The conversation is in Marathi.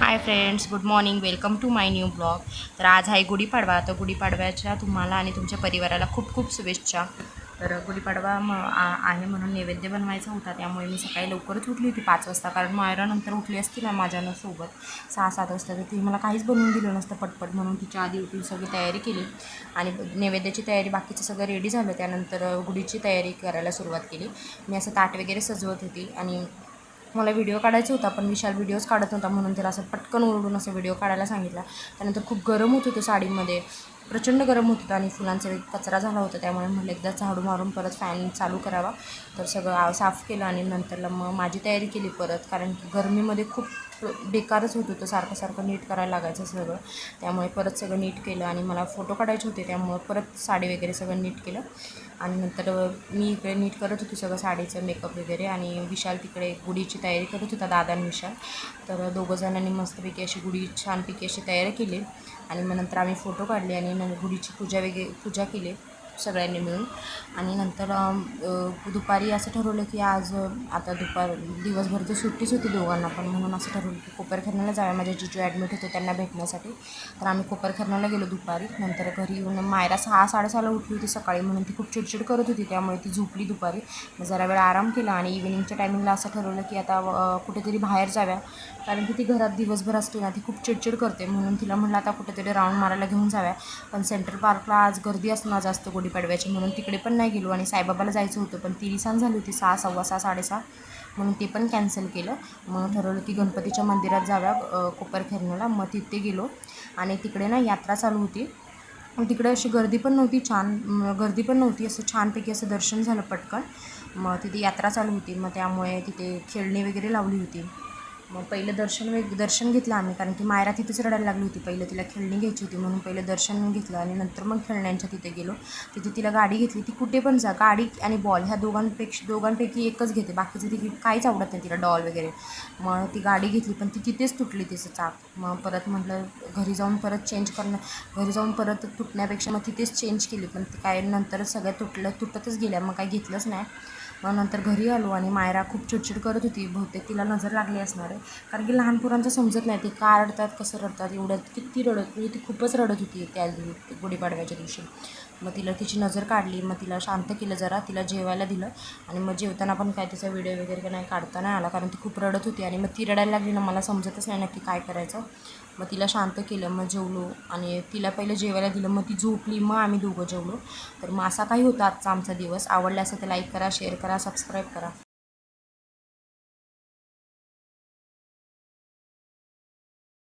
Hi friends good morning welcome to my new blog तर आज आहे गुढीपाडवा. तर गुढीपाडव्याच्या तुम्हाला आणि तुमच्या परिवाराला खूप खूप शुभेच्छा. तर गुढीपाडवा म आहे म्हणून नैवेद्य बनवायचा होता. त्यामुळे मी सकाळी लवकरच उठली होती पाच वाजता. कारण मायरानंतर उठली असती ना माझ्यानं सोबत सहा सात वाजता. तर ती मला काहीच बनवून दिलं नसतं पटपट म्हणून तिच्या आधी उठून सगळी तयारी केली. आणि नैवेद्याची तयारी बाकीचं सगळं रेडी झालं. त्यानंतर गुढीची तयारी करायला सुरुवात केली. मी असं ताट वगैरे सजवत होती आणि मला व्हिडिओ काढायचा होता पण विशाल व्हिडिओज काढत होता म्हणून त्याला असं पटकन ओरडून असं व्हिडिओ काढायला सांगितला. त्यानंतर खूप गरम होत होतं साडीमध्ये. प्रचंड गरम होत होतं आणि फुलांचा कचरा झाला होता त्यामुळे म्हटलं एकदा झाडू मारून परत फॅन चालू करावा. तर सगळं साफ केलं आणि नंतरला मग माझी तयारी केली परत कारण की गरमीमध्ये खूप बेकारच होत होतं सारखं सारखं नीट करायला लागायचं सगळं. त्यामुळे परत सगळं नीट केलं आणि मला फोटो काढायचे होते त्यामुळे परत साडी वगैरे सगळं नीट केलं. आणि नंतर मी इकडे नीट करत होती सगळं साडीचं मेकअप वगैरे आणि विशाल तिकडे गुढीची तयारी करत होता दादा आणि विशाल. तर दोघं जणांनी मस्तपैकी अशी गुढी छानपैकी अशी तयारी केली आणि मग नंतर आम्ही फोटो काढले आणि न गुढीची पूजा वगैरे पूजा केली सगळ्यांनी मिळून. आणि नंतर दुपारी असं ठरवलं की आज आता दुपार दिवसभर तर सुट्टीच होती दोघांना पण. म्हणून असं ठरवलं की कोपरखेरण्याला जाऊया. माझ्या जिजू ॲडमिट होते त्यांना भेटण्यासाठी. तर आम्ही कोपरखेरण्याला गेलो दुपारी. नंतर घरी येऊन मायरा सहा साडेसहाला उठली होती सकाळी. म्हणून ती खूप चिडचिड करत होती. त्यामुळे ती झोपली दुपारी. मग जरा वेळ आराम केला आणि इव्हिनिंगच्या टायमिंगला असं ठरवलं की आता कुठेतरी बाहेर जाव्या. कारण की ती घरात दिवसभर असते ना ती खूप चिडचिड करते. म्हणून तिला म्हणलं आता कुठेतरी राऊंड मारायला घेऊन जाव्या. पण सेंट्रल पार्कला आज गर्दी असणार जास्त कुठे गुढीपाडव्याची म्हणून तिकडे पण नाही गेलो. आणि साईबाबाला जायचं होतं पण ती रिसाण झाली होती सहा सव्वा सहा साडेसहा. म्हणून ते पण कॅन्सल केलं. मग ठरवलं की गणपतीच्या मंदिरात जाव्या कोपर कोपरखेरण्याला मग तिथे गेलो. आणि तिकडे ना यात्रा चालू होती. तिकडे अशी गर्दी पण नव्हती छान. गर्दी पण नव्हती. असं छानपैकी असं दर्शन झालं पटकन. मग तिथे यात्रा चालू होती. मग त्यामुळे तिथे खेळणी वगैरे लावली होती. मग पहिलं दर्शन वेग दर्शन घेतलं आम्ही कारण की मायरा तिथेच रडायला लागली होती. पहिलं तिला खेळणी घ्यायची होती म्हणून पहिलं दर्शन घेतलं आणि नंतर मग खेळण्यांच्या तिथे गेलो. तिथे तिला गाडी घेतली. ती कुठे पण जा गाडी आणि बॉल ह्या दोघांपेक्षा दोघांपैकी एकच घेते. बाकीचं ती काहीच आवडत नाही तिला डॉल वगैरे. मग ती गाडी घेतली पण ती तिथेच तुटली तिचं चाक. मग परत म्हटलं घरी जाऊन परत चेंज करणं घरी जाऊन परत तुटण्यापेक्षा मग तिथेच चेंज केली. पण ती काय नंतर सगळ्या तुटलं तुटतच गेल्या. मग काही घेतलंच नाही. नंतर घरी आलो आणि मायरा खूप चिडचिड करत होती. बहुतेक तिला नजर लागली असणार आहे. कारण की लहान पोरांचं समजत नाही ते का रडतात कसं रडतात एवढ्यात किती रडत म्हणजे ती खूपच रडत होती त्या गुढीपाडव्याच्या दिवशी. मग तिला तिची नजर काढली मग तिला शांत केलं जरा तिला जेवायला दिलं आणि मग जेवताना पण काय तिचा व्हिडिओ वगैरे काय नाही काढता नाही आला कारण ती खूप रडत होती आणि मग ती रडायला लागली ना मला समजतच नाही नक्की काय करायचं. मग तिला शांत केलं मग जेवलो आणि तिला पहिलं जेवायला दिलं मग ती झोपली मग आम्ही दोघं जेवलो. तर मग असा काही होता आजचा आमचा दिवस. आवडला असं तर लाईक करा शेअर करा करा सबस्क्राईब करा.